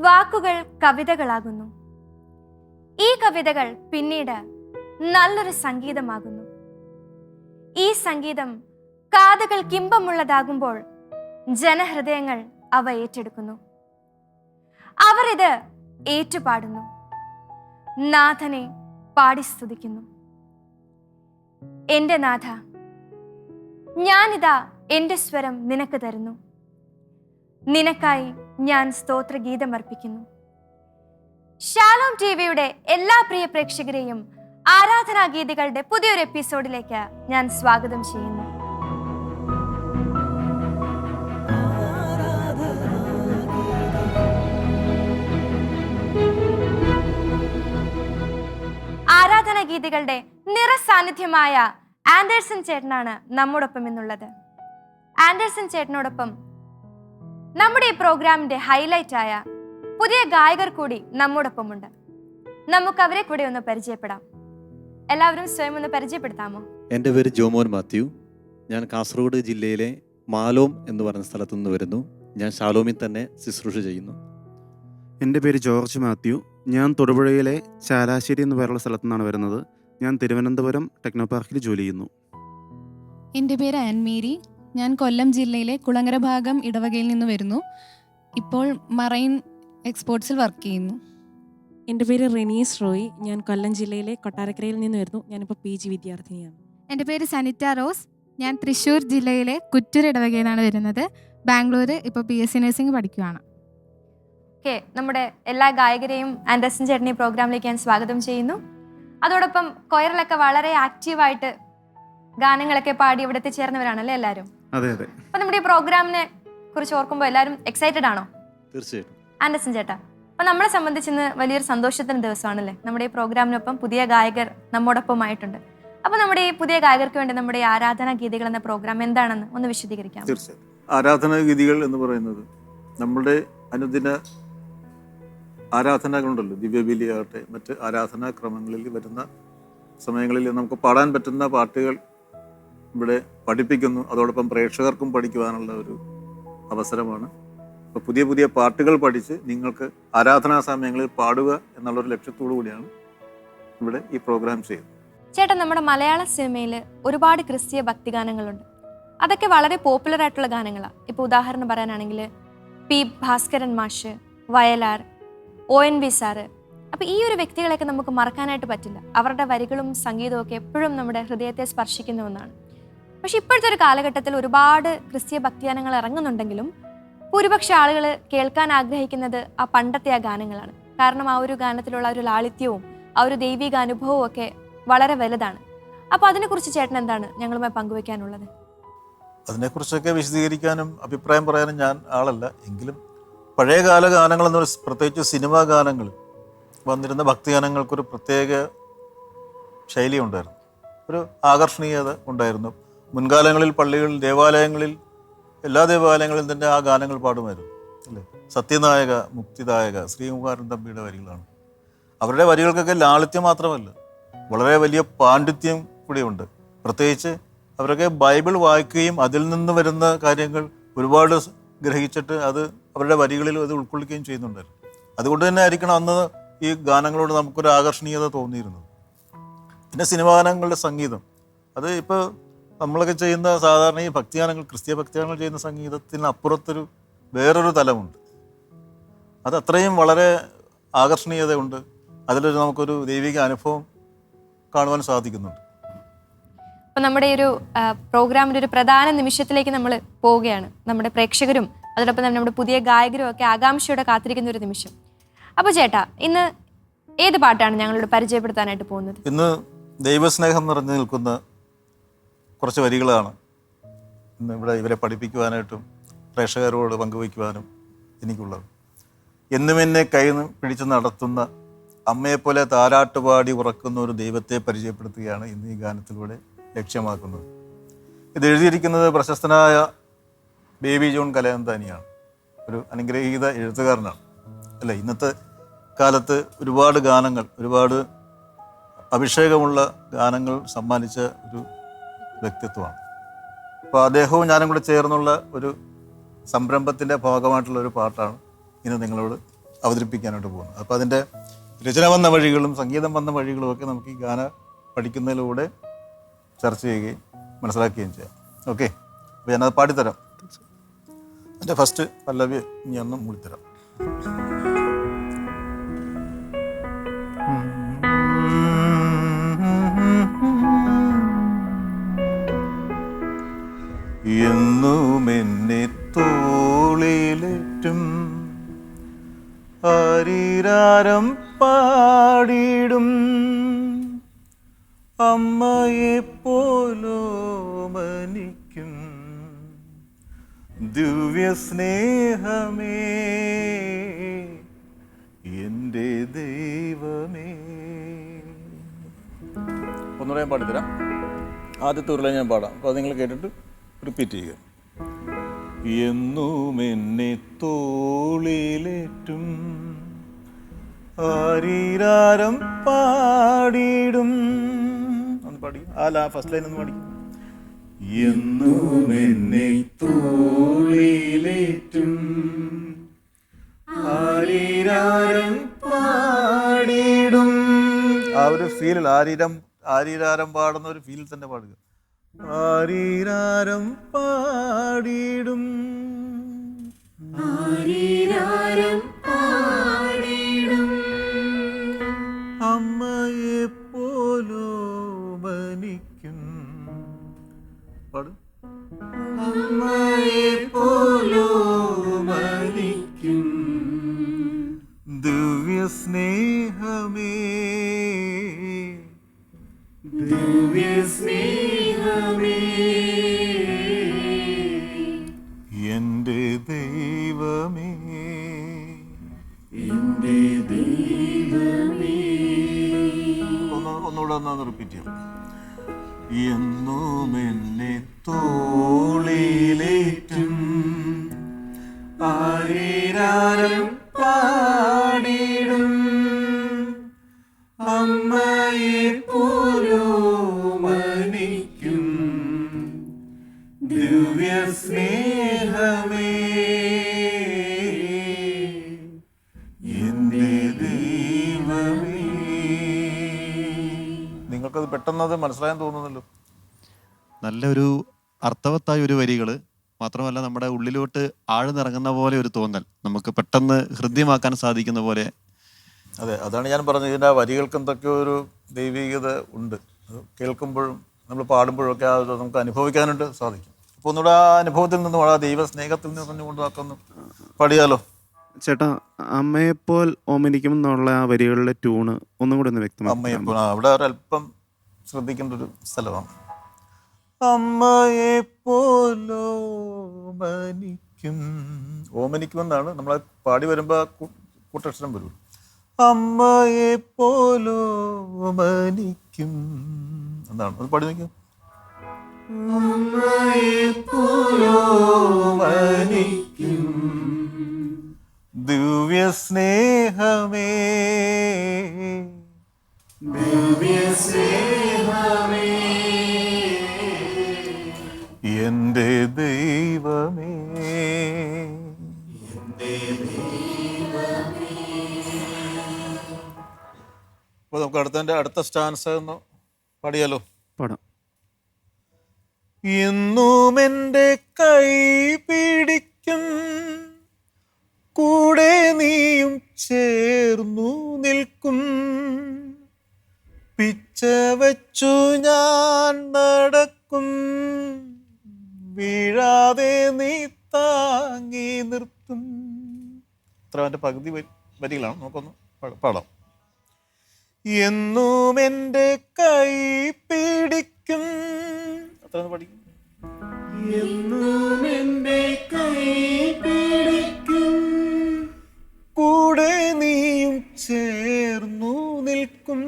വാക്കുകൾ കവിതകളാകുന്നു. ഈ കവിതകൾ പിന്നീട് നല്ലൊരു സംഗീതമാകുന്നു. ഈ സംഗീതം കാതുകൾ കിമ്പമുള്ളതാകുമ്പോൾ ജനഹൃദയങ്ങൾ അവ ഏറ്റെടുക്കുന്നു. അവർ ഇത് ഏറ്റുപാടുന്നു. നാഥനെ പാടി സ്തുതിക്കുന്നു. എന്റെ നാഥ ഞാനിതാ എന്റെ സ്വരം നിനക്ക് തരുന്നു. നിനക്കായി ഞാൻ സ്തോത്രഗീതം അർപ്പിക്കുന്നു ഷാലോം ടി വിയുടെ എല്ലാ പ്രിയ പ്രേക്ഷകരെയും ആരാധനാ ഗീതികളുടെ പുതിയൊരു എപ്പിസോഡിലേക്ക് ഞാൻ സ്വാഗതം ചെയ്യുന്നു. ആരാധനാ ഗീതികളുടെ നിറസാന്നിധ്യമായ ആൻഡേഴ്സൺ ചേട്ടനാണ് നമ്മോടൊപ്പം എന്നുള്ളത്. ആൻഡേഴ്സൺ ചേട്ടനോടൊപ്പം നമ്മുടെ ഈ പ്രോഗ്രാമിന്റെ ഹൈലൈറ്റ് ആയ പുതിയ ഗായകർ കൂടി നമ്മോടൊപ്പമുണ്ട്. നമുക്ക് അവരെ കൂടി ഒന്ന് പരിചയപ്പെടാം. എല്ലാവരും സ്വയം ഒന്ന് പരിചയപ്പെടുത്താമോ? എന്റെ പേര് ജോമോൻ മാത്യു. ഞാൻ കാസർഗോഡ് ജില്ലയിലെ മാലോം എന്ന് പറയുന്ന സ്ഥലത്തു നിന്ന് വരുന്നു. ഞാൻ ഷാലോമിൽ തന്നെ ശുശ്രൂഷ ചെയ്യുന്നു. എന്റെ പേര് ജോർജ് മാത്യു. ഞാൻ തൊടുപുഴയിലെ ചാലാശ്ശേരി എന്ന് പറയുന്ന സ്ഥലത്തു നിന്നാണ് വരുന്നത്. ഞാൻ തിരുവനന്തപുരം ടെക്നോ പാർക്കിൽ ജോലി ചെയ്യുന്നു. എന്റെ പേര് ആൻമേരി ഞാൻ കൊല്ലം ജില്ലയിലെ കുളങ്ങര ഭാഗം ഇടവകയിൽ നിന്ന് വരുന്നു. ഇപ്പോൾ മറൈൻ എക്സ്പോർട്സിൽ വർക്ക് ചെയ്യുന്നു. എന്റെ പേര് റെനീസ് റോയ് ഞാൻ കൊല്ലം ജില്ലയിലെ കൊട്ടാരക്കരയിൽ നിന്ന് വരുന്നു. ഞാനിപ്പോൾ പി ജി വിദ്യാർത്ഥിനിയാണ്. എന്റെ പേര് സനിറ്റ റോസ്. ഞാൻ തൃശ്ശൂർ ജില്ലയിലെ കുറ്റൂർ ഇടവകയിൽ നിന്നാണ് വരുന്നത്. ബാംഗ്ലൂർ ഇപ്പോൾ പി എസ് സി നഴ്സിംഗ് പഠിക്കുകയാണ് ഓക്കെ നമ്മുടെ എല്ലാ ഗായകരെയും ആൻഡ്രസൻ ചേട്ടനെ പ്രോഗ്രാമിലേക്ക് ഞാൻ സ്വാഗതം ചെയ്യുന്നു. അതോടൊപ്പം കൊയറിലൊക്കെ വളരെ ആക്റ്റീവായിട്ട് ഗാനങ്ങളൊക്കെ പാടി ഇവിടെ ചേർന്നവരാണല്ലേ എല്ലാവരും? അതെ അതെ. അപ്പൊ നമ്മുടെ ഈ പ്രോഗ്രാമിനെ കുറിച്ച് ഓർക്കുമ്പോൾ എല്ലാവരും എക്സൈറ്റഡ് ആണോ? തീർച്ചയായിട്ടും. ആൻഡസൺ ചേട്ടാ അപ്പൊ നമ്മളെ സംബന്ധിച്ച് ഇന്ന് വലിയൊരു സന്തോഷത്തിന്റെ ദിവസമാണല്ലേ? നമ്മുടെ ഈ പ്രോഗ്രാമിനൊപ്പം പുതിയ ഗായകർ നമ്മോടൊപ്പമായിട്ടുണ്ട്. അപ്പൊ നമ്മുടെ ഈ പുതിയ ഗായകർക്ക് വേണ്ടി നമ്മുടെ ഈ ആരാധനാ ഗീതികൾ എന്ന പ്രോഗ്രാം എന്താണെന്ന് ഒന്ന് വിശദീകരിക്കാം തീർച്ചയായിട്ടും. ആരാധനാ ഗീതികൾ എന്ന് പറയുന്നത് നമ്മുടെ അനുദിന ആരാധനകളുണ്ടല്ലോ ദിവ്യബലിയാകട്ടെ മറ്റ് ആരാധനാ ക്രമങ്ങളിൽ വരുന്ന സമയങ്ങളിൽ നമുക്ക് പാടാൻ പറ്റുന്ന പാട്ടുകൾ ഇവിടെ പഠിപ്പിക്കുന്നു. അതോടൊപ്പം പ്രേക്ഷകർക്കും പഠിക്കുവാനുള്ള ഒരു അവസരമാണ്. അപ്പോൾ പുതിയ പുതിയ പാട്ടുകൾ പഠിച്ച് നിങ്ങൾക്ക് ആരാധനാ സമയങ്ങളിൽ പാടുക എന്നുള്ളൊരു ലക്ഷ്യത്തോടു കൂടിയാണ് ഇവിടെ ഈ പ്രോഗ്രാം ചെയ്യുന്നത്. ചേട്ടാ നമ്മുടെ മലയാള സിനിമയിൽ ഒരുപാട് ക്രിസ്തീയ ഭക്തിഗാനങ്ങളുണ്ട്. അതൊക്കെ വളരെ പോപ്പുലർ ആയിട്ടുള്ള ഗാനങ്ങളാണ് ഇപ്പോൾ ഉദാഹരണം പറയാനാണെങ്കിൽ പി ഭാസ്കരൻ മാഷ് Vayalar O N V sir. അപ്പോൾ ഈ ഒരു വ്യക്തികളെയൊക്കെ നമുക്ക് മറക്കാനായിട്ട് പറ്റില്ല. അവരുടെ വരികളും സംഗീതവും ഒക്കെ എപ്പോഴും നമ്മുടെ ഹൃദയത്തെ സ്പർശിക്കുന്ന ഒന്നാണ്. പക്ഷെ ഇപ്പോഴത്തെ ഒരു കാലഘട്ടത്തിൽ ഒരുപാട് ക്രിസ്തീയ ഭക്തിഗാനങ്ങൾ ഇറങ്ങുന്നുണ്ടെങ്കിലും ഭൂരിപക്ഷ ആളുകൾ കേൾക്കാൻ ആഗ്രഹിക്കുന്നത് ആ പണ്ടത്തെ ആ ഗാനങ്ങളാണ്. കാരണം ആ ഒരു ഗാനത്തിലുള്ള ഒരു ലാളിത്യവും ആ ഒരു ദൈവിക അനുഭവവും ഒക്കെ വളരെ വലുതാണ്. അപ്പൊ അതിനെക്കുറിച്ച് ചേട്ടൻ എന്താണ് ഞങ്ങളുമായി പങ്കുവെക്കാനുള്ളത് അതിനെക്കുറിച്ചൊക്കെ വിശദീകരിക്കാനും അഭിപ്രായം പറയാനും ഞാൻ ആളല്ല. എങ്കിലും പഴയകാല ഗാനങ്ങൾ എന്ന് പ്രത്യേകിച്ച് സിനിമാ ഗാനങ്ങൾ വന്നിരുന്ന ഭക്തിഗാനങ്ങൾക്കൊരു പ്രത്യേക ശൈലി ഉണ്ടായിരുന്നു. ഒരു ആകർഷണീയത ഉണ്ടായിരുന്നു. മുൻകാലങ്ങളിൽ പള്ളികളിൽ ദേവാലയങ്ങളിൽ എല്ലാ ദേവാലയങ്ങളിലും തന്നെ ആ ഗാനങ്ങൾ പാടുമായിരുന്നു. അല്ലേ? സത്യനായക മുക്തിദായക ശ്രീകുമാരൻ തമ്പിയുടെ വരികളാണ്. അവരുടെ വരികൾക്കൊക്കെ ലാളിത്യം മാത്രമല്ല വളരെ വലിയ പാണ്ഡിത്യം കൂടിയുണ്ട്. പ്രത്യേകിച്ച് അവരൊക്കെ ബൈബിൾ വായിക്കുകയും അതിൽ നിന്ന് വരുന്ന കാര്യങ്ങൾ ഒരുപാട് ഗ്രഹിച്ചിട്ട് അത് അവരുടെ വരികളിൽ അത് ഉൾക്കൊള്ളിക്കുകയും ചെയ്യുന്നുണ്ടായിരുന്നു. അതുകൊണ്ട് തന്നെ ആയിരിക്കണം അന്ന് ഈ ഗാനങ്ങളോട് നമുക്കൊരു ആകർഷണീയത തോന്നിയിരുന്നത്. പിന്നെ സിനിമാ ഗാനങ്ങളുടെ സംഗീതം. അത് ഇപ്പോൾ നമ്മളൊക്കെ ചെയ്യുന്ന സാധാരണ ഈ ഭക്തിഗാനങ്ങൾ ക്രിസ്തീയ ഭക്തിഗാനങ്ങൾ ചെയ്യുന്ന സംഗീതത്തിന് അപ്പുറത്തൊരു വേറൊരു തലമുണ്ട്. അത് അത്രയും വളരെ ആകർഷണീയതയുണ്ട്. അതിലൊരു നമുക്കൊരു ദൈവിക അനുഭവം കാണുവാൻ സാധിക്കുന്നുണ്ട്. അപ്പം നമ്മുടെ ഈ ഒരു പ്രോഗ്രാമിന്റെ ഒരു പ്രധാന നിമിഷത്തിലേക്ക് നമ്മൾ പോവുകയാണ്. നമ്മുടെ പ്രേക്ഷകരും അതോടൊപ്പം തന്നെ നമ്മുടെ പുതിയ ഗായകരും ഒക്കെ ആകാംക്ഷയോടെ കാത്തിരിക്കുന്ന ഒരു നിമിഷം. അപ്പോൾ ചേട്ടാ ഇന്ന് ഏത് പാട്ടാണ് ഞങ്ങളോട് പരിചയപ്പെടുത്താനായിട്ട് പോകുന്നത്? ഇന്ന് ദൈവസ്നേഹം നിറഞ്ഞു നിൽക്കുന്ന കുറച്ച് വരികളാണ്. ഇന്ന് ഇവിടെ ഇവരെ പഠിപ്പിക്കുവാനായിട്ടും പ്രേക്ഷകരോട് പങ്കുവയ്ക്കുവാനും എനിക്കുള്ളത്. എന്നും എന്നെ കൈ പിടിച്ച് നടത്തുന്ന അമ്മയെപ്പോലെ താരാട്ടുപാടി ഉറക്കുന്ന ഒരു ദൈവത്തെ പരിചയപ്പെടുത്തുകയാണ് ഇന്ന് ഈ ഗാനത്തിലൂടെ ലക്ഷ്യമാക്കുന്നത്. ഇത് എഴുതിയിരിക്കുന്നത് പ്രശസ്തനായ ബേബി ജോൺ കലയന്താനിയാണ്. ഒരു അനുഗ്രഹീത എഴുത്തുകാരനാണ്. അല്ലേ ഇന്നത്തെ കാലത്ത് ഒരുപാട് ഗാനങ്ങൾ ഒരുപാട് അഭിഷേകമുള്ള ഗാനങ്ങൾ സമ്മാനിച്ച ഒരു വ്യക്തിത്വമാണ്. അപ്പോൾ അദ്ദേഹവും ഞാനും കൂടെ ചേർന്നുള്ള ഒരു സംരംഭത്തിന്റെ ഭാഗമായിട്ടുള്ള ഒരു പാട്ടാണ് ഇന്ന് നിങ്ങളോട് അവതരിപ്പിക്കാനായിട്ട് പോകുന്നത്. അപ്പോൾ അതിന്റെ രചന വന്ന വഴികളും സംഗീതം വന്ന വഴികളും ഒക്കെ നമുക്ക് ഈ ഗാന പഠിക്കുന്നതിലൂടെ ചർച്ച ചെയ്യുകയും മനസ്സിലാക്കുകയും ചെയ്യാം. ഓക്കെ? അപ്പോൾ ഞാനത് പാടിത്തരാം. എന്റെ ഫസ്റ്റ് പല്ലവി ഇനി ഒന്ന് മൂടിത്തരാം എന്നും എന്നെ തോളിലേറ്റും ഹരിരാരം പാടിടും. അമ്മയെ പോലോ മനിക്കും. ദിവ്യ സ്നേഹമേ എന്റെ ദൈവമേ. ഒന്നുകൂടെ ഞാൻ പാടിത്തരാം. ആദ്യത്തെ ഉരുളെ ഞാൻ പാടാം. അപ്പോൾ നിങ്ങൾ കേട്ടിട്ട് റിപ്പീറ്റ് ചെയ്യുക. എന്നും എന്നെ തോളിലേറ്റും ആരീരാരം പാടിയിടും. ഒന്ന് പാടി. ആ ലാ ഫസ്റ്റ് ലൈൻ ഒന്ന് പാടി. എന്നും എന്നെ തോളിലേറ്റും ആരീരാരം പാടിയിടും. ആ ഒരു ഫീലിൽ ആരീരം ആരീരാരം പാടുന്ന ഒരു ഫീലിൽ തന്നെ പാടുക. ആരീരാരം പാടിയിടും. അമ്മയെ ചെയ്യാം എന്നും എന്നെ തോളിലേറ്റും ആരീരാരം പാടിടും. അമ്മയെ പോലോ മനിക്കും നിങ്ങൾക്കത് അത് മനസ്സിലാകാൻ തോന്നുന്നല്ലോ. നല്ലൊരു അർത്ഥവത്തായ ഒരു വരികൾ മാത്രമല്ല നമ്മുടെ ഉള്ളിലോട്ട് ആഴ്ന്നിറങ്ങുന്ന പോലെ ഒരു തോന്നൽ. നമുക്ക് പെട്ടെന്ന് ഹൃദ്യമാക്കാൻ സാധിക്കുന്ന പോലെ. അതെ അതാണ് ഞാൻ പറഞ്ഞത്. ഇതിന്റെ ആ വരികൾക്ക് എന്തൊക്കെയോ ഒരു ദൈവികത ഉണ്ട്. അത് കേൾക്കുമ്പോഴും നമ്മൾ പാടുമ്പോഴൊക്കെ അത് നമുക്ക് അനുഭവിക്കാനായിട്ട് സാധിക്കും. അപ്പോൾ ഒന്നുകൂടെ ആ അനുഭവത്തിൽ നിന്നും ആ ദൈവ സ്നേഹത്തിൽ നിന്നും കൊണ്ട് നമുക്കൊന്ന് പാടിയാലോ? ചേട്ടാ അമ്മയെപ്പോൽ ഓമനിക്കും എന്നുള്ള ആ വരികളുടെ ട്യൂണ് ഒന്നും കൂടി ഒന്ന് വ്യക്തമാക്കാം അമ്മയെപ്പോൾ അവിടെ ഒരല്പം ശ്രദ്ധിക്കേണ്ട ഒരു സ്ഥലമാണ് അമ്മയെ പോലോ മനിക്കും എന്നാണ് നമ്മൾ പാടി വരുമ്പോൾ കൂട്ടക്ഷരം വരും അമ്മയെ പോലോ മനിക്കും എന്നാണ്. അത് പാടി നോക്കിയോ? ദിവ്യ സ്നേഹമേ ദിവ്യ സ്നേഹമേ എന്റെ ദൈവമേ. അപ്പോൾ നമുക്ക് അടുത്തതിന്റെ അടുത്ത സ്റ്റാൻസ് ഒന്ന് പാടിയാലോ പാടാം. എന്നും എന്റെ കൈ പിടിക്കും. കൂടെ നീയും ചേർന്നു നിൽക്കും. പിച്ച വച്ചു ഞാൻ നടക്കും. വീഴാതെ നീ താങ്ങി നിർത്തും. ഇത്ര എന്റെ പകുതി വരികളാണ്. നമുക്കൊന്ന് പാടാം. എന്നും എന്റെ കൈ പിടിക്കും. അത്ര പഠിക്കും? എന്നും എന്റെ കൈ പിടിക്കും. കൂടെ നീയും ചേർന്നു നിൽക്കും.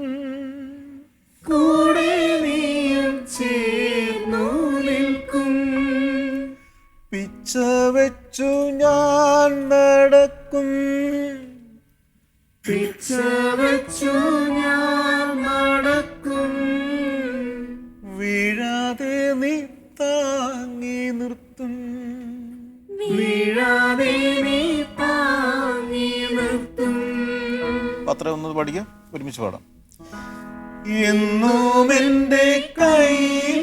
നിൽക്കും. വെച്ചു ഞാൻ നടക്കും. വെച്ചു ഞാൻ നടക്കും. നീ താങ്ങി നീ താങ്ങി യാത്ര ഒന്ന് പഠിക്കാം. ഒരുമിച്ച് പാടാം. എന്നും എന്റെ കൈ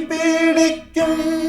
പിടിക്കും.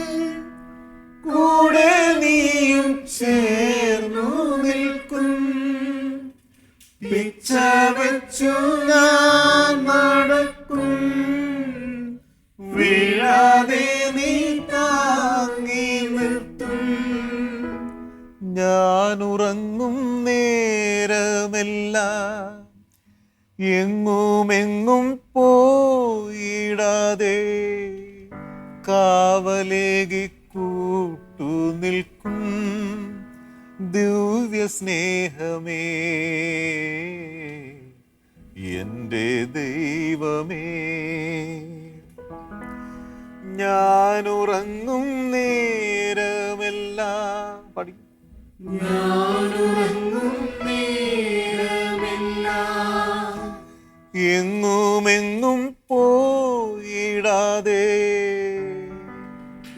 എങ്ങുമെങ്ങും പോയിടാതെ.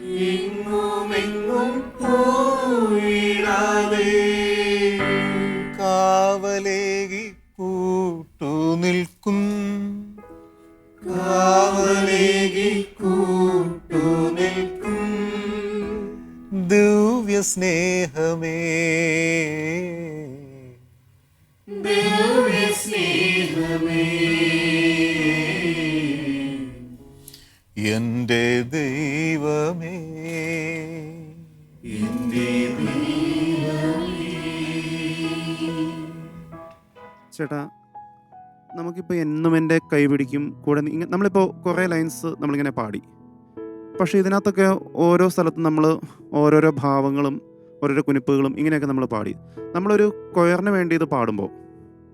എങ്ങുമെങ്ങും പോയിടാതെ. കാവലേകി കൂട്ടു നിൽക്കും. കാവലേകി കൂട്ടു നിൽക്കും. ദിവ്യ സ്നേഹമേ എന്റെ ദൈവമേ. ചേട്ടാ നമുക്കിപ്പോൾ എന്നും എന്റെ കൈ പിടിക്കും കൂടെ നമ്മളിപ്പോൾ കുറേ ലൈൻസ് നമ്മളിങ്ങനെ പാടി. പക്ഷേ ഇതിനകത്തൊക്കെ ഓരോ സ്ഥലത്തും നമ്മൾ ഓരോരോ ഭാവങ്ങളും ഓരോരോ കുനിപ്പുകളും ഇങ്ങനെയൊക്കെ നമ്മൾ പാടി. നമ്മളൊരു കൊയറിന് വേണ്ടി ഇത് പാടുമ്പോൾ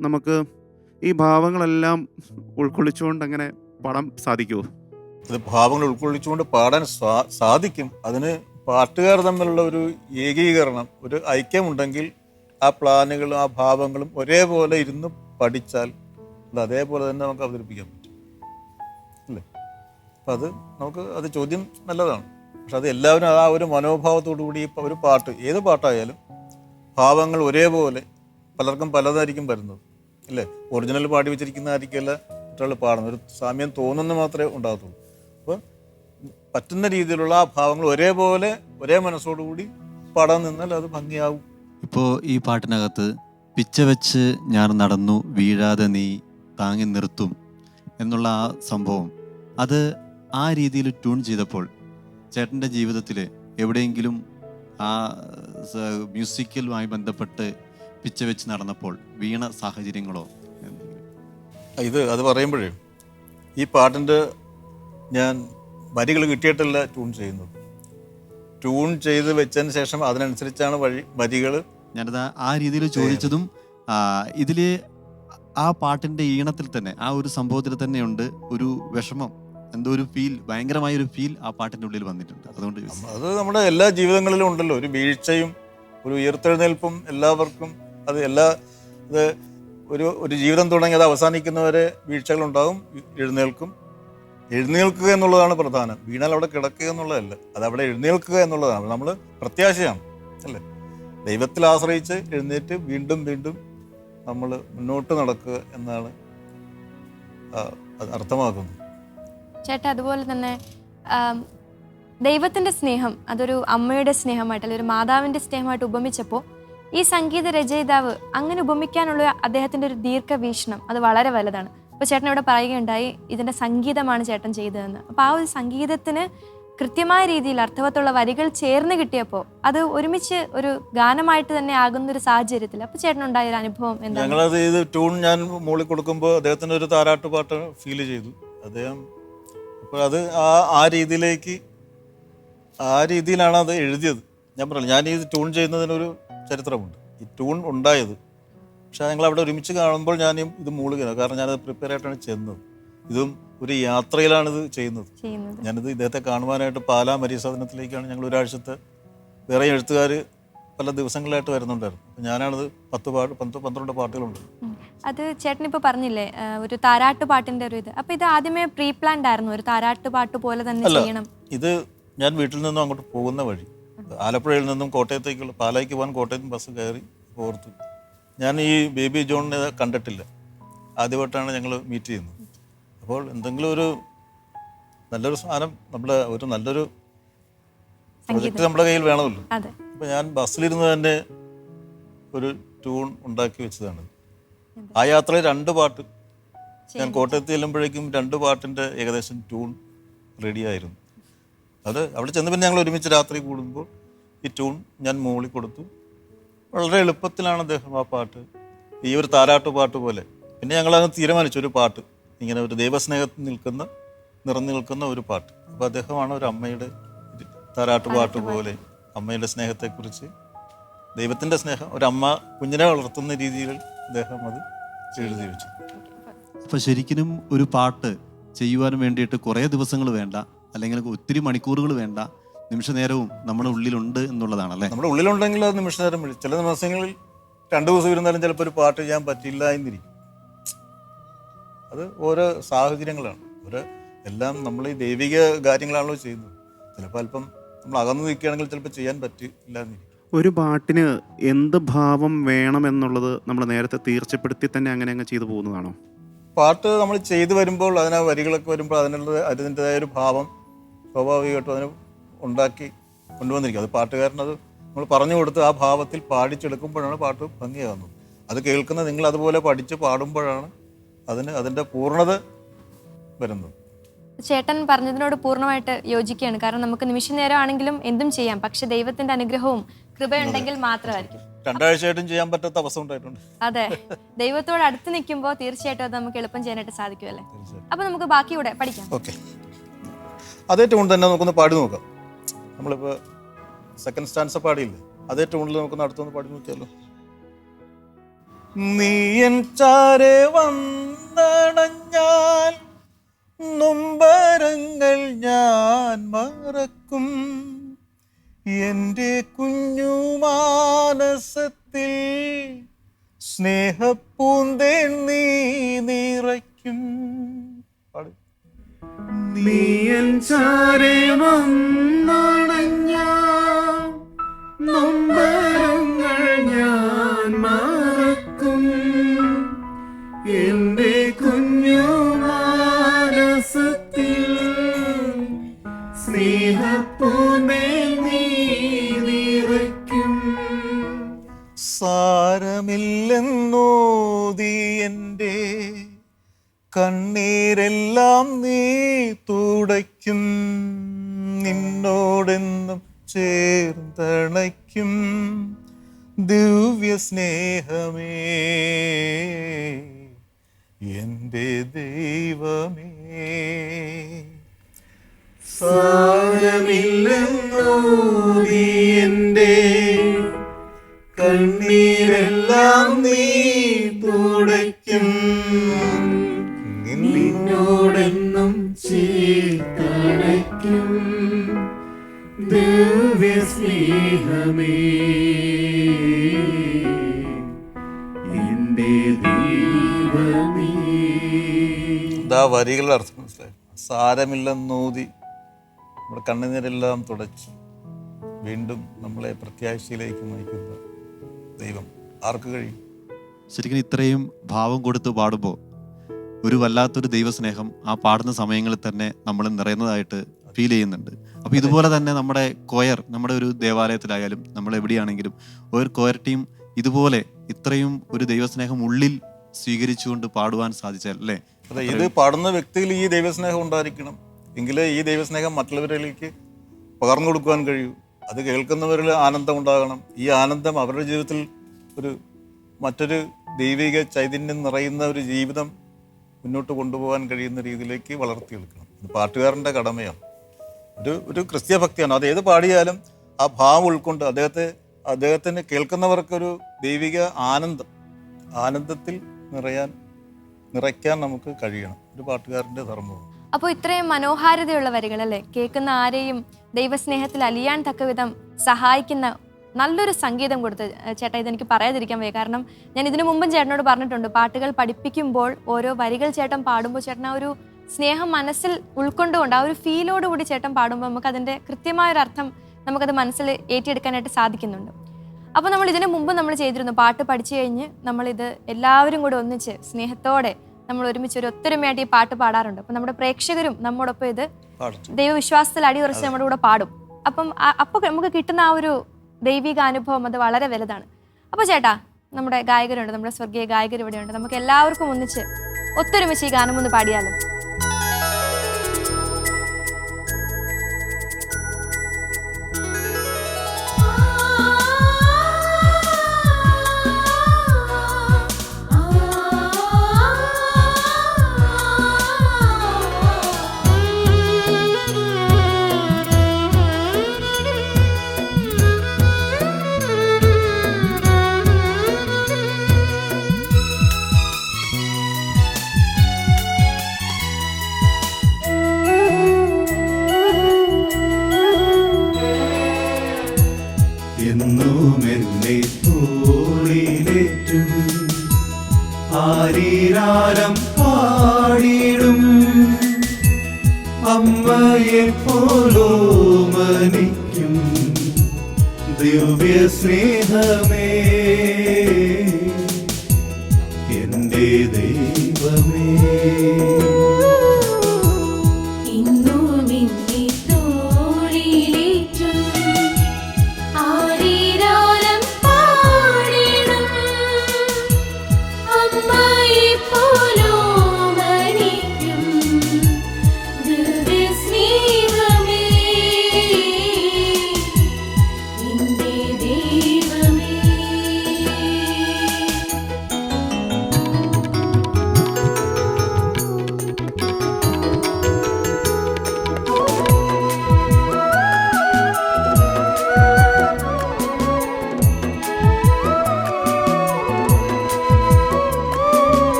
നമുക്ക് ഈ ഭാവങ്ങളെല്ലാം ഉൾക്കൊള്ളിച്ചുകൊണ്ട് അങ്ങനെ പാടാൻ സാധിക്കുമോ അത് ഭാവങ്ങൾ ഉൾക്കൊള്ളിച്ചുകൊണ്ട് പാടാൻ സാധിക്കും. അതിന് പാട്ടുകാർ തമ്മിലുള്ള ഒരു ഏകീകരണം ഒരു ഐക്യമുണ്ടെങ്കിൽ ആ പ്ലാനുകളും ആ ഭാവങ്ങളും ഒരേപോലെ ഇരുന്ന് പഠിച്ചാൽ അത് അതേപോലെ തന്നെ നമുക്ക് അവതരിപ്പിക്കാൻ പറ്റും. അല്ലേ? അപ്പം അത് നമുക്ക് അത് ചോദ്യം നല്ലതാണ്. പക്ഷെ അത് എല്ലാവരും ആ ഒരു മനോഭാവത്തോടു കൂടി ഒരു പാട്ട് ഏത് പാട്ടായാലും ഭാവങ്ങൾ ഒരേപോലെ പലർക്കും പലതായിരിക്കും വരുന്നത്. അല്ലേ? ഒറിജിനൽ പാടി വെച്ചിരിക്കുന്നതായിരിക്കില്ല മറ്റുള്ള പാടുന്നത്. ഒരു സാമ്യം തോന്നുന്ന മാത്രമേ ഉണ്ടാകത്തുള്ളൂ. അപ്പോൾ പറ്റുന്ന രീതിയിലുള്ള ആ ഭാവങ്ങൾ ഒരേപോലെ ഒരേ മനസ്സോടുകൂടി പാടാൻ നിന്നാൽ അത് ഭംഗിയാവും. ഇപ്പോൾ ഈ പാട്ടിനകത്ത് പിച്ച വെച്ച് ഞാൻ നടന്നു വീഴാതെ നീ താങ്ങി നിർത്തും എന്നുള്ള ആ സംഭവം അത് ആ രീതിയിൽ ട്യൂൺ ചെയ്തപ്പോൾ ചേട്ടന്റെ ജീവിതത്തിൽ എവിടെയെങ്കിലും ആ മ്യൂസിക്കലുമായി ബന്ധപ്പെട്ട് പിച്ച വെച്ച് നടന്നപ്പോൾ വീണ സാഹചര്യങ്ങളോ ഇത് അത് പറയുമ്പോഴേ ഈ പാട്ടിന്റെ ഞാൻ വരികൾ കിട്ടിയിട്ടല്ല ട്യൂൺ ചെയ്യുന്നത്. ട്യൂൺ ചെയ്ത് വെച്ചതിന് ശേഷം അതിനനുസരിച്ചാണ് വഴി വരികൾ ഞാനത് ആ രീതിയിൽ ചോദിച്ചതും ഇതിൽ ഇതിൽ ആ പാട്ടിന്റെ ഈണത്തിൽ തന്നെ ആ ഒരു സംഭവത്തിൽ തന്നെയുണ്ട് ഒരു വിഷമം എന്തോ ഒരു ഫീൽ ഭയങ്കരമായ ഒരു ഫീൽ ആ പാട്ടിന്റെ ഉള്ളിൽ വന്നിട്ടുണ്ട്. അതുകൊണ്ട് അത് നമ്മുടെ എല്ലാ ജീവിതങ്ങളിലും ഉണ്ടല്ലോ. ഒരു വീഴ്ചയും ഒരു ഉയർത്തെഴുന്നേൽപ്പും എല്ലാവർക്കും അത് എല്ലാ ഇത് ഒരു ഒരു ജീവിതം തുടങ്ങി അത് അവസാനിക്കുന്നവരെ വീഴ്ചകളുണ്ടാകും എഴുന്നേൽക്കും. എഴുന്നേൽക്കുക എന്നുള്ളതാണ് പ്രധാനം. വീണാൽ അവിടെ കിടക്കുക എന്നുള്ളതല്ല. അത് അവിടെ എഴുന്നേൽക്കുക എന്നുള്ളതാണ്. നമ്മൾ പ്രത്യാശയാണ്. അല്ലേ? ദൈവത്തിൽ ആശ്രയിച്ച് എഴുന്നേറ്റ് വീണ്ടും വീണ്ടും നമ്മൾ മുന്നോട്ട് നടക്കുക എന്നാണ് അർത്ഥമാക്കുന്നത്. ചേട്ടാ അതുപോലെ തന്നെ ദൈവത്തിന്റെ സ്നേഹം അതൊരു അമ്മയുടെ സ്നേഹമായിട്ട് അല്ലെങ്കിൽ ഒരു മാതാവിന്റെ സ്നേഹമായിട്ട് ഉപമിച്ചപ്പോൾ ഈ സംഗീത രചയിതാവ് അങ്ങനെ ഉപമിക്കാനുള്ള അദ്ദേഹത്തിന്റെ ഒരു ദീർഘവീക്ഷണം അത് വളരെ വലുതാണ്. അപ്പോൾ ചേട്ടൻ ഇവിടെ പറയുകയുണ്ടായി ഇതിന്റെ സംഗീതമാണ് ചേട്ടൻ ചെയ്തതെന്ന്. അപ്പോൾ ആ ഒരു സംഗീതത്തിന് കൃത്യമായ രീതിയിൽ അർത്ഥവത്തുള്ള വരികൾ ചേർന്ന് കിട്ടിയപ്പോൾ അത് ഒരുമിച്ച് ഒരു ഗാനമായിട്ട് തന്നെ ആകുന്ന ഒരു സാഹചര്യത്തിൽ അപ്പോൾ ചേട്ടനുണ്ടായ ഒരു അനുഭവം എന്താണ്? ഞങ്ങളത് ഇത് ട്യൂൺ ഞാൻ മുകളിൽ കൊടുക്കുമ്പോൾ അദ്ദേഹത്തിന്റെ ഒരു താരാട്ട് പാട്ട് ഫീൽ ചെയ്തു. അദ്ദേഹം അപ്പോൾ അത് ആ ആ രീതിയിലേക്ക് ആ രീതിയിലാണ് അത് എഴുതിയത്. ഞാൻ പറഞ്ഞു ഞാൻ ഈ ട്യൂൺ ചെയ്യുന്നതിനൊരു ചരിത്രമുണ്ട്. ഈ ട്യൂൺ ഉണ്ടായത് പക്ഷെ ഞങ്ങൾ അവിടെ ഒരുമിച്ച് കാണുമ്പോൾ ഞാൻ ഇത് മൂളുകയാണ് കാരണം ഞാനത് പ്രിപ്പയർ ആയിട്ടാണ് ചെന്നത്. ഇതും ഒരു യാത്രയിലാണ് ഇത് ചെയ്യുന്നത്. ഞാനിത് ഇദ്ദേഹത്തെ കാണുവാനായിട്ട് പാലാ മരീസദനത്തിലേക്കാണ് ഞങ്ങൾ ഒരാഴ്ചത്തെ വേറെ എഴുത്തുകാർ പല ദിവസങ്ങളിലായിട്ട് വരുന്നുണ്ടായിരുന്നു. അപ്പം ഞാനാണത് പത്ത് പാട്ട് പത്ത് പന്ത്രണ്ട് പാട്ടുകളുണ്ട്. അത് ചേട്ടൻ ഇപ്പോൾ പറഞ്ഞില്ലേ ഒരു താരാട്ട് പാട്ടിന്റെ ഒരു ഇത്. അപ്പൊ ഇത് ആദ്യമേ പ്രീ പ്ലാൻഡ് ആയിരുന്നു ഒരു താരാട്ട് പാട്ട് പോലെ തന്നെ ചെയ്യണം. ഇത് ഞാൻ വീട്ടിൽ നിന്നും അങ്ങോട്ട് പോകുന്ന വഴി. ആലപ്പുഴയിൽ നിന്നും കോട്ടയത്തേക്കുള്ള പാലായിക്ക് പോകാൻ കോട്ടയത്ത് ബസ് കയറി ഓർത്തു ഞാൻ ഈ ബേബി ജോണിനെ കണ്ടിട്ടില്ല. ആദ്യമായിട്ടാണ് ഞങ്ങൾ മീറ്റ് ചെയ്യുന്നത്. അപ്പോൾ എന്തെങ്കിലും ഒരു നല്ലൊരു സാധനം നമ്മുടെ ഒരു നല്ലൊരു പ്രൊജക്റ്റ് നമ്മുടെ കയ്യിൽ വേണമല്ലോ. അതെ. അപ്പോൾ ഞാൻ ബസ്സിലിരുന്ന് തന്നെ ഒരു ട്യൂൺ ഉണ്ടാക്കി വെച്ചതാണ്. ആ യാത്രയിൽ രണ്ട് പാട്ട് ഞാൻ കോട്ടയത്ത് ചെല്ലുമ്പോഴേക്കും രണ്ട് പാട്ടിന്റെ ഏകദേശം ട്യൂൺ റെഡിയായിരുന്നു അത് അവിടെ ചെന്ന് പിന്നെ ഞങ്ങൾ ഒരുമിച്ച് രാത്രി കൂടുമ്പോൾ ഈ ട്യൂൺ ഞാൻ മോളി കൊടുത്തു. വളരെ എളുപ്പത്തിലാണ് അദ്ദേഹം ആ പാട്ട്. ഈ ഒരു താരാട്ട് പാട്ട് പോലെ. പിന്നെ ഞങ്ങൾ അങ്ങ് തീരുമാനിച്ചു ഒരു പാട്ട്. ഇങ്ങനെ ഒരു ദൈവസ്നേഹത്തിൽ നിൽക്കുന്ന നിറഞ്ഞു നിൽക്കുന്ന ഒരു പാട്ട്. അപ്പോൾ അദ്ദേഹമാണ് ഒരു അമ്മയുടെ താരാട്ട് പാട്ട് പോലെ അമ്മയുടെ സ്നേഹത്തെക്കുറിച്ച് ദൈവത്തിന്റെ സ്നേഹം ഒരമ്മ കുഞ്ഞിനെ വളർത്തുന്ന രീതിയിൽ അദ്ദേഹം അത് എഴുതി വെച്ചു അപ്പൊ ശരിക്കും ഒരു പാട്ട് ചെയ്യുവാൻ വേണ്ടിയിട്ട് കുറേ ദിവസങ്ങൾ വേണ്ട അല്ലെങ്കിൽ ഒത്തിരി മണിക്കൂറുകൾ വേണ്ട നിമിഷ നേരവും നമ്മുടെ ഉള്ളിലുണ്ട് എന്നുള്ളതാണല്ലേ? നമ്മുടെ ഉള്ളിലുണ്ടെങ്കിൽ അത് നിമിഷ നേരം വിളി. ചില ദിവസങ്ങളിൽ രണ്ടു ദിവസം ഇരുന്നാലും ചിലപ്പോൾ ഒരു പാട്ട് ചെയ്യാൻ പറ്റില്ല എന്നിരിക്കും. അത് ഓരോ സാഹചര്യങ്ങളാണ്. ഓരോ എല്ലാം നമ്മൾ ഈ ദൈവിക കാര്യങ്ങളാണല്ലോ ചെയ്യുന്നത്. ചിലപ്പോൾ അല്പം നമ്മൾ അകന്നു നിൽക്കുകയാണെങ്കിൽ ചിലപ്പോൾ ചെയ്യാൻ പറ്റില്ല എന്നിരിക്കും. ഒരു പാട്ടിന് എന്ത് ഭാവം വേണം എന്നുള്ളത് നമ്മൾ നേരത്തെ തീർച്ചപ്പെടുത്തി തന്നെ അങ്ങനെ അങ്ങ് ചെയ്തു പോകുന്നതാണോ? പാട്ട് നമ്മൾ ചെയ്തു വരുമ്പോൾ അതിന് വരികളൊക്കെ വരുമ്പോൾ അതിനുള്ള അതിന്റെതായ ഒരു ഭാവം സ്വാഭാവികമായിട്ടും അതിന് ഉണ്ടാക്കി കൊണ്ടുവന്നിരിക്കും അത് പാട്ടുകാരനത് നമ്മൾ പറഞ്ഞു കൊടുത്ത് ആ ഭാവത്തിൽ പാടിച്ചെടുക്കുമ്പോഴാണ് പാട്ട് ഭംഗിയാകുന്നത്. അത് കേൾക്കുന്ന നിങ്ങൾ അതുപോലെ പഠിച്ച് പാടുമ്പോഴാണ് അതിന് അതിന്റെ പൂർണത വരുന്നത്. ചേട്ടൻ പറഞ്ഞതിനോട് പൂർണമായിട്ട് യോജിക്കുകയാണ്. കാരണം നമുക്ക് നിമിഷ നേരം ആണെങ്കിലും എന്തും ചെയ്യാം. പക്ഷെ ദൈവത്തിന്റെ അനുഗ്രഹവും കൃപയുണ്ടെങ്കിൽ മാത്രമായിരിക്കും. രണ്ടാഴ്ചയായിട്ടും ചെയ്യാൻ പറ്റാത്ത അവസ്ഥ ഉണ്ടായിട്ടുണ്ട്. അതെ. ദൈവത്തോട് അടുത്ത് നിൽക്കുമ്പോൾ തീർച്ചയായിട്ടും അത് നമുക്ക് എളുപ്പം ചെയ്യാനായിട്ട് സാധിക്കുമല്ലേ? അപ്പൊ നമുക്ക് ബാക്കി കൂടെ പഠിക്കാം. ഓക്കെ. അതേ ട്യൂൺ തന്നെ നമുക്കൊന്ന് പാടി നോക്കാം. നമ്മളിപ്പോൾ സെക്കൻഡ് സ്റ്റാൻസ പാടിയില്ലേ? അതേ ടൂണിൽ നമുക്ക് നടത്തുന്ന പാടി നോക്കിയാലോ. എൻ ചാരെ വന്നടഞ്ഞാൽ നൊമ്പരങ്ങൾ ഞാൻ മറക്കും. എന്റെ കുഞ്ഞു മാനസത്തിൽ സ്നേഹപ്പൂന്തേ നീ നിറയ്ക്കും. നീയൻ ചാരെ വന്നണഞ്ഞ നൊമ്പരങ്ങൾ ഞാൻ മറക്കും. ഇതാ വരികളുടെ അർത്ഥം മനസ്സിലായി? സാരമില്ലെന്നൂതി നമ്മുടെ കണ്ണുനീരെല്ലാം തുടച്ച് വീണ്ടും നമ്മളെ പ്രത്യാശയിലേക്ക് നയിക്കുന്ന ദൈവം. ആർക്ക് കഴിയും? ശരിക്കും ഇത്രയും ഭാവം കൊടുത്ത് പാടുമ്പോൾ ഒരു വല്ലാത്തൊരു ദൈവസ്നേഹം ആ പാടുന്ന സമയങ്ങളിൽ തന്നെ നമ്മൾ നിറയുന്നതായിട്ട് ഫീൽ ചെയ്യുന്നുണ്ട്. അപ്പൊ ഇതുപോലെ തന്നെ നമ്മുടെ കൊയർ നമ്മുടെ ഒരു ദേവാലയത്തിലായാലും നമ്മൾ എവിടെയാണെങ്കിലും ഒരു കൊയർ ടീം ഇതുപോലെ ഇത്രയും ഒരു ദൈവസ്നേഹം ഉള്ളിൽ സ്വീകരിച്ചുകൊണ്ട് പാടുവാൻ സാധിച്ചാൽ അല്ലേ? അതെ ഇത് പാടുന്ന വ്യക്തിയിൽ ഈ ദൈവസ്നേഹം ഉണ്ടായിരിക്കണം. എങ്കിലേ ഈ ദൈവസ്നേഹം മറ്റുള്ളവരിലേക്ക് പകർന്നു കൊടുക്കുവാൻ കഴിയൂ. അത് കേൾക്കുന്നവരിൽ ആനന്ദം ഉണ്ടാകണം. ഈ ആനന്ദം അവരുടെ ജീവിതത്തിൽ ഒരു മറ്റൊരു ദൈവിക ചൈതന്യം നിറയുന്ന ഒരു ജീവിതം മുന്നോട്ട് കൊണ്ടുപോകാൻ കഴിയുന്ന രീതിയിലേക്ക് വളർത്തിയെടുക്കണം. ഇത് പാട്ടുകാരന്റെ കടമയാണ്. ഒരു ഒരു ക്രിസ്ത്യ ഭക്തിയാണ്. അത് ഏത് പാടിയാലും ആ ഭാവം ഉൾക്കൊണ്ട് അദ്ദേഹത്തെ അദ്ദേഹത്തിന് കേൾക്കുന്നവർക്കൊരു ദൈവിക ആനന്ദം ആനന്ദത്തിൽ നിറയാൻ നിറയ്ക്കാൻ നമുക്ക് കഴിയണം. ഒരു പാട്ടുകാരന്റെ ധർമ്മവും. അപ്പോൾ ഇത്രയും മനോഹാരിതയുള്ള വരികൾ അല്ലേ കേൾക്കുന്ന ആരെയും ദൈവസ്നേഹത്തിൽ അലിയാൻ തക്ക വിധം സഹായിക്കുന്ന നല്ലൊരു സംഗീതം കൊടുത്ത് ചേട്ടാ ഇതെനിക്ക് പറയാതിരിക്കാൻ വയ്യ. കാരണം ഞാൻ ഇതിനു മുമ്പും ചേട്ടനോട് പറഞ്ഞിട്ടുണ്ട് പാട്ടുകൾ പഠിപ്പിക്കുമ്പോൾ ഓരോ വരികൾ ചേട്ടൻ പാടുമ്പോൾ ചേട്ടൻ ആ ഒരു സ്നേഹം മനസ്സിൽ ഉൾക്കൊണ്ടുകൊണ്ട് ആ ഒരു ഫീലോടുകൂടി ചേട്ടൻ പാടുമ്പോൾ നമുക്ക് അതിന്റെ കൃത്യമായൊരു അർത്ഥം നമുക്കത് മനസ്സിൽ ഏറ്റിയെടുക്കാനായിട്ട് സാധിക്കുന്നുണ്ട്. അപ്പോൾ നമ്മൾ ഇതിനു മുമ്പ് നമ്മൾ ചെയ്തിരുന്നു പാട്ട് പഠിച്ചു കഴിഞ്ഞ് നമ്മളിത് എല്ലാവരും കൂടി ഒന്നിച്ച് സ്നേഹത്തോടെ നമ്മൾ ഒരുമിച്ച് ഒരു ഒത്തൊരുമയായിട്ട് ഈ പാട്ട് പാടാറുണ്ട്. അപ്പം നമ്മുടെ പ്രേക്ഷകരും നമ്മോടൊപ്പം ഇത്. ദൈവവിശ്വാസത്തിൽ അടിയുറച്ച് നമ്മുടെ കൂടെ പാടും. അപ്പം അപ്പോൾ നമുക്ക് കിട്ടുന്ന ആ ഒരു ദൈവിക അനുഭവം അത് വളരെ വലുതാണ്. അപ്പോൾ ചേട്ടാ നമ്മുടെ ഗായകരുണ്ട് നമ്മുടെ സ്വർഗീയ ഗായകർ ഇവിടെയുണ്ട്. നമുക്ക് എല്ലാവർക്കും ഒന്നിച്ച് ഒത്തൊരുമിച്ച് ഈ ഗാനം ഒന്ന് പാടിയാലോ?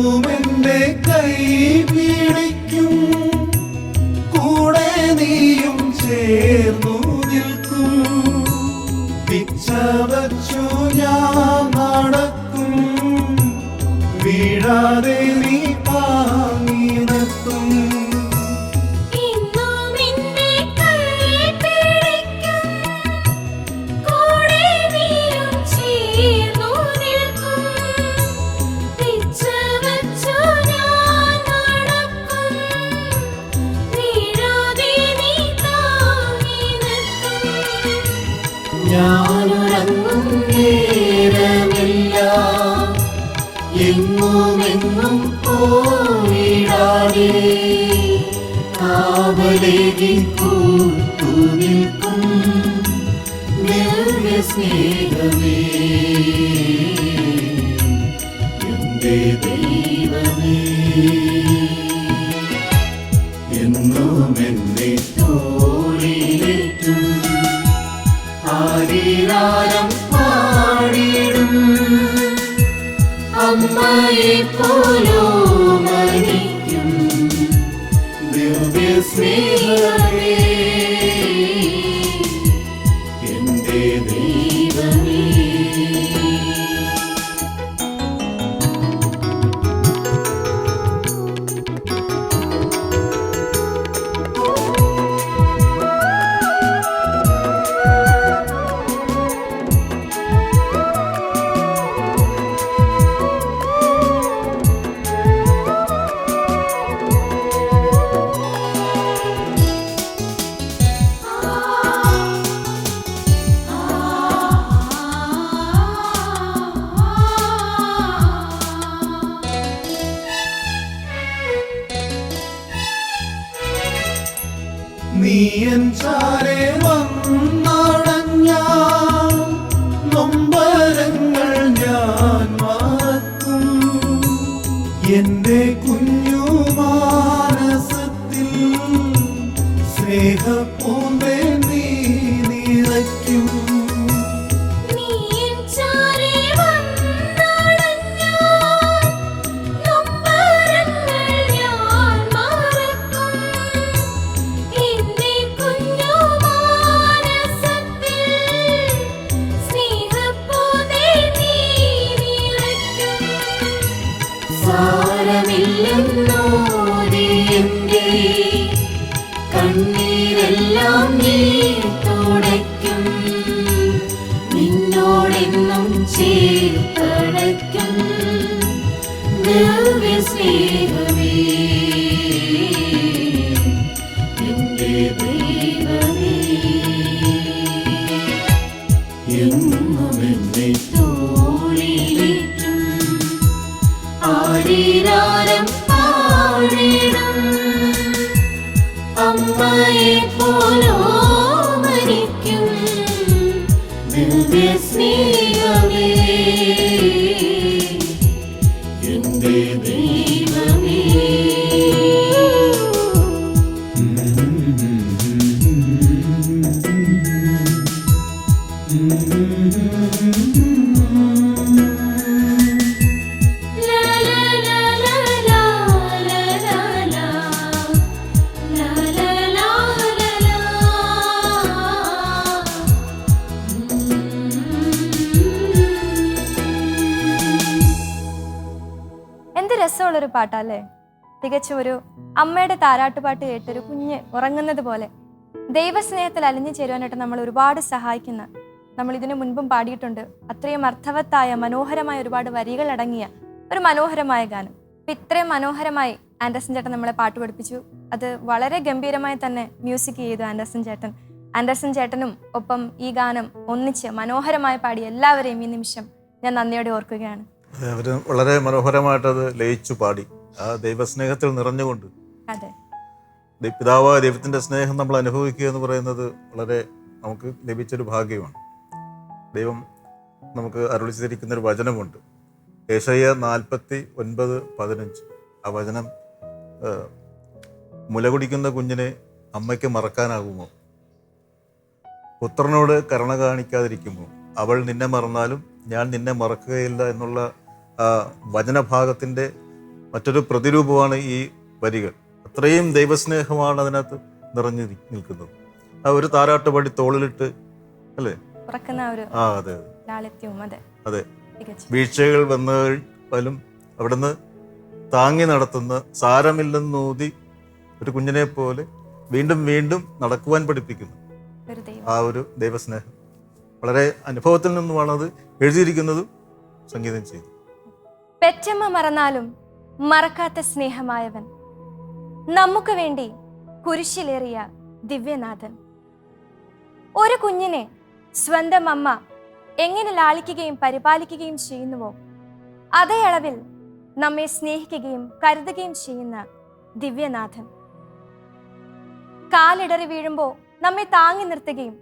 എന്നും കൈ എങ്ങും പോയിടാതെ കാവലേകി കൂട്ടു നിൽക്കും സ്നേഹമേ എന്റെ രസമുള്ളൊരു പാട്ടല്ലേ? തികച്ചും ഒരു അമ്മയുടെ താരാട്ടുപാട്ട് കേട്ടൊരു കുഞ്ഞ് ഉറങ്ങുന്നത് പോലെ. ദൈവസ്നേഹത്തിൽ അലിഞ്ഞു ചേരുവാനായിട്ട് നമ്മൾ ഒരുപാട് സഹായിക്കുന്ന നമ്മൾ ഇതിനു മുൻപും പാടിയിട്ടുണ്ട്. അത്രയും അർത്ഥവത്തായ മനോഹരമായ ഒരുപാട് വരികൾ അടങ്ങിയ ഒരു മനോഹരമായ ഗാനം. അപ്പൊ ഇത്രയും മനോഹരമായി ആൻഡർസൺ ചേട്ടൻ നമ്മളെ പാട്ട് പഠിപ്പിച്ചു. അത് വളരെ ഗംഭീരമായി തന്നെ മ്യൂസിക് ചെയ്തു ആൻഡർസൺ ചേട്ടൻ. ആൻഡർസൺ ചേട്ടനും ഒപ്പം ഈ ഗാനം ഒന്നിച്ച് മനോഹരമായി പാടി എല്ലാവരെയും ഈ നിമിഷം ഞാൻ നന്ദിയോടെ ഓർക്കുകയാണ്. വളരെ മനോഹരമായിട്ടത് ലയിച്ചു പാടി. ആ ദൈവസ്നേഹത്തിൽ നിറഞ്ഞുകൊണ്ട്. അതെ. ദൈ- പിതാവായ ദൈവത്തിന്റെ സ്നേഹം നമ്മൾ അനുഭവിക്കുക എന്ന് പറയുന്നത് വളരെ നമുക്ക് ലഭിച്ചൊരു ഭാഗ്യമാണ്. ദൈവം നമുക്ക് അരുളി ചെയ്തിരിക്കുന്ന ഒരു വചനമുണ്ട്. ഏഷയ്യ നാൽപ്പത്തി ഒൻപത് പതിനഞ്ച്. ആ വചനം മുലകുടിക്കുന്ന മുല കുടിക്കുന്ന കുഞ്ഞിനെ അമ്മയ്ക്ക് മറക്കാനാകുമോ? പുത്രനോട് കരുണ കാണിക്കാതിരിക്കുമോ? അവൾ നിന്നെ മറന്നാലും ഞാൻ നിന്നെ മറക്കുകയില്ല എന്നുള്ള ആ വചനഭാഗത്തിന്റെ മറ്റൊരു പ്രതിരൂപമാണ് ഈ വരികൾ. അത്രയും ദൈവസ്നേഹമാണ് അതിനകത്ത് നിറഞ്ഞു നിൽക്കുന്നത്. ആ ഒരു താരാട്ടുപാടി തോളിലിട്ട് അല്ലേ? ആ അതെ അതെ. വീഴ്ചകൾ വീഴ്ചകൾ വന്നാലും അവിടുന്ന് താങ്ങി നടത്തുന്ന സാരമില്ലെന്നൂതി ഒരു കുഞ്ഞിനെ പോലെ വീണ്ടും വീണ്ടും നടക്കുവാൻ പഠിപ്പിക്കുന്നു. ആ ഒരു ദൈവസ്നേഹം. വളരെ അനുഭവത്തിൽ നിന്നുമാണ് അത് എഴുതിയിരിക്കുന്നതും സംഗീതം ചെയ്തു. പെറ്റമ്മ മറന്നാലും മറക്കാത്ത സ്നേഹമായവൻ. നമുക്ക് വേണ്ടി കുരിശിലേറിയ ദിവ്യനാഥൻ. ഒരു കുഞ്ഞിനെ സ്വന്തം അമ്മ എങ്ങനെ ലാളിക്കുകയും പരിപാലിക്കുകയും ചെയ്യുന്നുവോ അതേ അളവിൽ നമ്മെ സ്നേഹിക്കുകയും കരുതുകയും ചെയ്യുന്ന ദിവ്യനാഥൻ. കാലിടറി വീഴുമ്പോൾ നമ്മെ താങ്ങി നിർത്തുകയും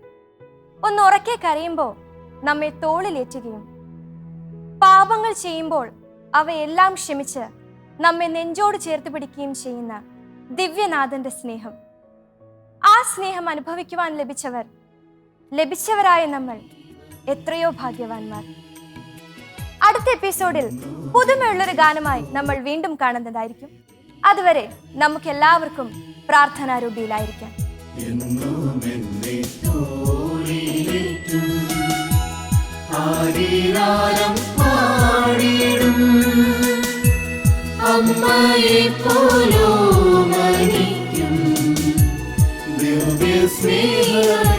ഒന്ന് ഉറക്കെ കരയുമ്പോൾ നമ്മെ തോളിലേറ്റുകയും. പാപങ്ങൾ ചെയ്യുമ്പോൾ അവയെല്ലാം ക്ഷമിച്ച് നമ്മെ നെഞ്ചോട് ചേർത്ത് പിടിക്കുകയും ചെയ്യുന്ന ദിവ്യനാഥന്റെ സ്നേഹം. ആ സ്നേഹം അനുഭവിക്കുവാൻ ലഭിച്ചവർ ലഭിച്ചവരായ നമ്മൾ എത്രയോ ഭാഗ്യവാന്മാർ. അടുത്ത എപ്പിസോഡിൽ പുതുമയുള്ളൊരു ഗാനമായി നമ്മൾ വീണ്ടും കാണുന്നതായിരിക്കും. അതുവരെ നമുക്ക് എല്ലാവർക്കും പ്രാർത്ഥനാരൂപിയിലായിരിക്കാം ആരീരാരം പാടിടും അമ്മയെ പോലോ മരിക്കും. ദിവ്യ സ്നേഹമേ